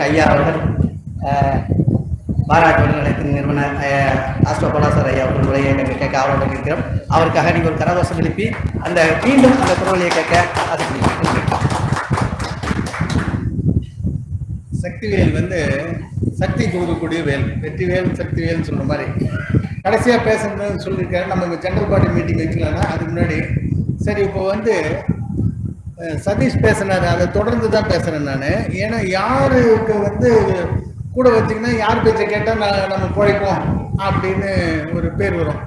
நமக்கு ஐயா அவர்கள் பாராட்டு நிலையத்தின் நிறுவனர் ஆஸ்ட்ரோ பலாசர் ஐயா அவர்கள் உரையை கேட்க கேட்க ஆர்வம் இருக்கிறோம். அவருக்காக நீங்கள் ஒரு கரகோஷம் எழுப்பி அந்த மீண்டும் அந்த குரலையை கேட்க அது சக்திவேல் வந்து சக்தி தூதக்கூடிய வேல் வெற்றி வேல் சக்தி சொல்ற மாதிரி. கடைசியா பேசணும்னு சொல்லியிருக்காரு. நம்ம இந்த ஜென்ரல் பாடி மீட்டிங் வைக்கலன்னா அதுக்கு முன்னாடி சரி இப்போ வந்து சதீஷ் பேசினாரு. அதை தொடர்ந்து தான் பேசுறேன் நான். ஏன்னா யாருக்கு வந்து கூட வச்சிங்கன்னா யார் பேச்சை கேட்டால் நான் நம்ம பிழைப்போம் அப்படின்னு ஒரு பேர் வரும்.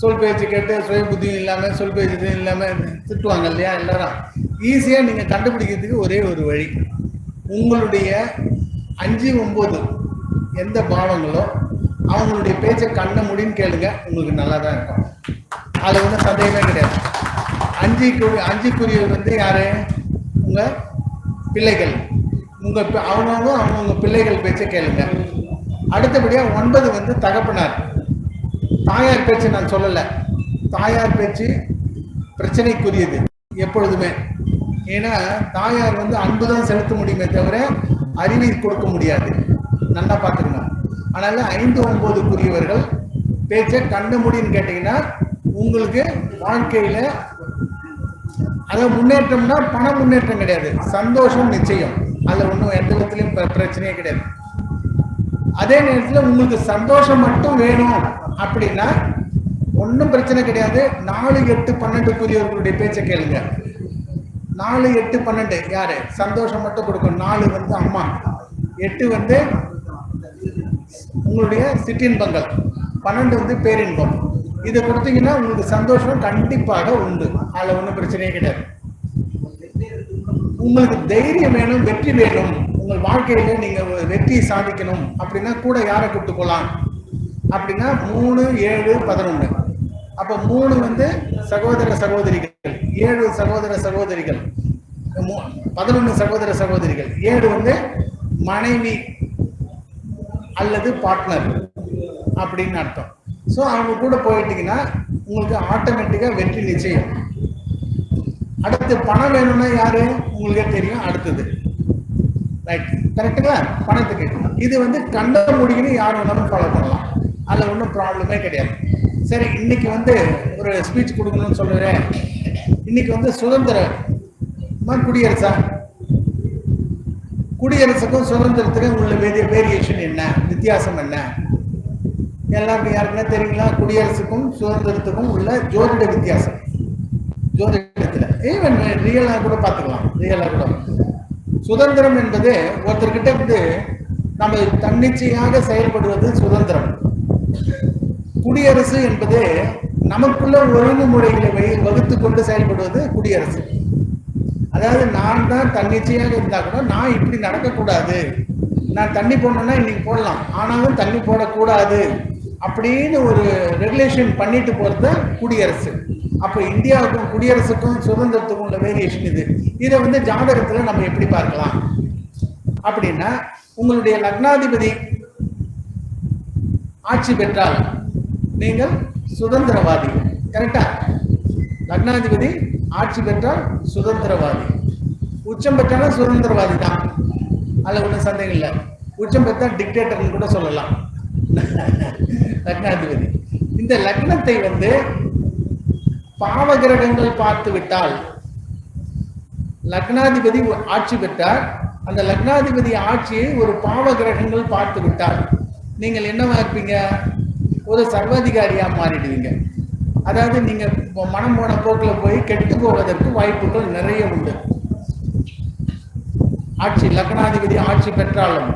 சொல் பேச்சு கேட்டு சுய புத்தியும் இல்லாமல் சொல் பேச்சு இல்லாமல் திட்டுவாங்க இல்லையா எல்லாரும். ஈஸியாக நீங்கள் கண்டுபிடிக்கிறதுக்கு ஒரே ஒரு வழி. உங்களுடைய அஞ்சு ஒம்பது எந்த பாவங்களோ அவங்களுடைய பேச்சை கண்ண முடின்னு கேளுங்க. உங்களுக்கு நல்லா தான் இருக்கும். அதில் ஒன்றும் சந்தேகமே கிடையாது. அஞ்சு குறி அஞ்சுக்குரியவர் வந்து யாரு? உங்க பிள்ளைகள். உங்க பி- அவங்கவுங்க பிள்ளைகள் பேச்சை கேளுங்க. அடுத்தபடியா ஒன்பது வந்து தகப்பனார். தாயார் பேச்சு நான் சொல்லலை. தாயார் பேச்சு பிரச்சனைக்குரியது எப்பொழுதுமே. ஏன்னா தாயார் வந்து அன்பு தான் செலுத்த முடியுமே தவிர அறிவை கொடுக்க முடியாது. நல்லா பார்த்துக்கணும் அதனால ஐந்து ஒன்பதுக்குரியவர்கள் பேச்சை கண்ண முடின்னு கேட்டீங்கன்னா உங்களுக்கு வாழ்க்கையில அதாவது முன்னேற்றம்னா பண முன்னேற்றம் கிடையாது. சந்தோஷம் நிச்சயம். அதுல ஒன்றும் எந்த விதத்துலையும் பிரச்சனையே கிடையாது. அதே நேரத்தில் உங்களுக்கு சந்தோஷம் மட்டும் வேணும் அப்படின்னா ஒன்றும் பிரச்சனை கிடையாது. நாலு எட்டு பன்னெண்டுக்குரியவர்களுடைய பேச்சை கேளுங்க. நாலு எட்டு பன்னெண்டு யாரு? சந்தோஷம் மட்டும் கொடுக்கும் நாலு வந்து அம்மா. எட்டு வந்து உங்களுடைய சிற்றின்பங்கள். பன்னெண்டு வந்து பேரின்பம். இதை கொடுத்தீங்கன்னா உங்களுக்கு சந்தோஷம் கண்டிப்பாக உண்டு. அதில் ஒன்றும் பிரச்சனையே கிடையாது. உங்களுக்கு தைரியம் வேணும் வெற்றி வேணும். உங்கள் வாழ்க்கையில நீங்க வெற்றியை சாதிக்கணும். அப்படின்னா கூட யாரை கூப்பிட்டு போகலாம்? அப்படின்னா மூணு ஏழு பதினொன்று அப்போ மூணு வந்து சகோதர சகோதரிகள். ஏழு சகோதர சகோதரிகள். பதினொன்று சகோதர சகோதரிகள். ஏழு வந்து மனைவி அல்லது பார்ட்னர் அப்படின்னு அர்த்தம். ஸோ அவங்க கூட போயிட்டீங்கன்னா உங்களுக்கு ஆட்டோமேட்டிக்காக வெற்றி நிச்சயம். அடுத்து பணம் வேணும்னா யாரு? உங்களுக்கே தெரியும் அடுத்தது. ரைட் கரெக்டுங்களா பணத்துக்கு இது வந்து கண்ட முடிக்கணும் யார் வேணாலும் ஃபாலோ பண்ணலாம். அதில் ஒன்றும் ப்ராப்ளமே கிடையாது. சரி இன்னைக்கு வந்து ஒரு ஸ்பீச் கொடுக்கணும்னு சொல்லுறேன் இன்னைக்கு வந்து சுதந்திரமா குடியரசா? குடியரசுக்கும் சுதந்திரத்துக்கும் உள்ள வேரிய வேரியேஷன் என்ன? வித்தியாசம் என்ன? எல்லாருக்கும் யாருக்குன்னா தெரியுங்களா? குடியரசுக்கும் சுதந்திரத்துக்கும் உள்ள ஜோதிட வித்தியாசம். ஜோதிடத்தில். ஈவன் ரியலாக கூட பார்த்துக்கலாம். ரியலா கூட. சுதந்திரம் என்பது ஒருத்தர்கிட்ட வந்து நம்ம தன்னிச்சையாக செயல்படுவது சுதந்திரம். குடியரசு என்பது நமக்குள்ள ஒழுங்குமுறைகளை வகுத்து கொண்டு செயல்படுவது குடியரசு. அதாவது நான் தான் தன்னிச்சையாக இருந்தால் கூட நான் இப்படி நடக்கக்கூடாது. நான் தண்ணி போடணும்னா இன்னைக்கு போடலாம். ஆனாலும் தண்ணி போடக்கூடாது. அப்படின்னு ஒரு ரெகுலேஷன் பண்ணிட்டு போகிறத தான் குடியரசு. அப்போ இந்தியாவுக்கும் குடியரசுக்கும் சுதந்திரத்துக்கும் உள்ள வேரியேஷன் இது. இதை வந்து ஜாதகத்தில் நம்ம எப்படி பார்க்கலாம்? அப்படின்னா உங்களுடைய லக்னாதிபதி ஆட்சி பெற்றால் நீங்கள் சுதந்திரவாதி. கரெக்டா லக்னாதிபதி ஆட்சி பெற்றால் சுதந்திரவாதி. உச்சம் பெற்றாலும் சுதந்திரவாதி தான். அதில் ஒன்றும் சந்தேகம் இல்லை. உச்சம் பெற்றால் டிக்டேட்டர்னு கூட சொல்லலாம். லக்னாதிபதி. இந்த லக்னத்தை வந்து பாவகிரகங்கள் பார்த்து விட்டால் லக்னாதிபதி ஆட்சி பெற்றார். அந்த லக்னாதிபதி ஆட்சியை ஒரு பாவகிரகங்கள் பார்த்து விட்டால் நீங்கள் என்னவா இருப்பீங்க? ஒரு சர்வாதிகாரியா மாறிடுவீங்க. அதாவது நீங்க மனம் போன போக்குல போய் கெட்டு போவதற்கு வாய்ப்புகள் நிறைய உண்டு. ஆட்சி லக்னாதிபதி ஆட்சி பெற்றாலும்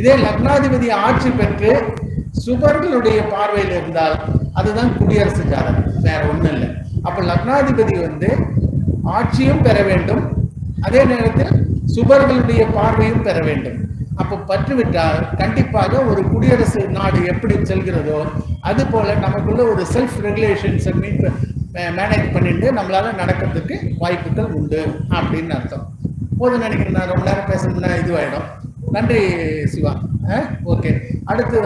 இதே லக்னாதிபதி ஆட்சி பெற்று சுபர்களுடைய பார்வையில் இருந்தால் அதுதான் குடியரசு ஜாதகம். வேற ஒண்ணும் இல்லை. அப்ப லக்னாதிபதி வந்து ஆட்சியும் பெற வேண்டும். அதே நேரத்தில் சுபர்களுடைய பார்வையும் பெற வேண்டும். அப்ப பற்றுவிட்டால் கண்டிப்பாக ஒரு குடியரசு நாடு எப்படி செல்கிறதோ அது போல நமக்குள்ள ஒரு செல்ஃப் ரெகுலேஷன்ஸை மீட் மேனேஜ் பண்ணிட்டு நம்மளால நடக்கிறதுக்கு வாய்ப்புகள் உண்டு அப்படின்னு அர்த்தம். போதும் நினைக்கிறேன் நான் ரொம்ப நேரம் பேசணும்னா இதுவாயிடும். நன்றி சிவா. ஓகே. அடுத்து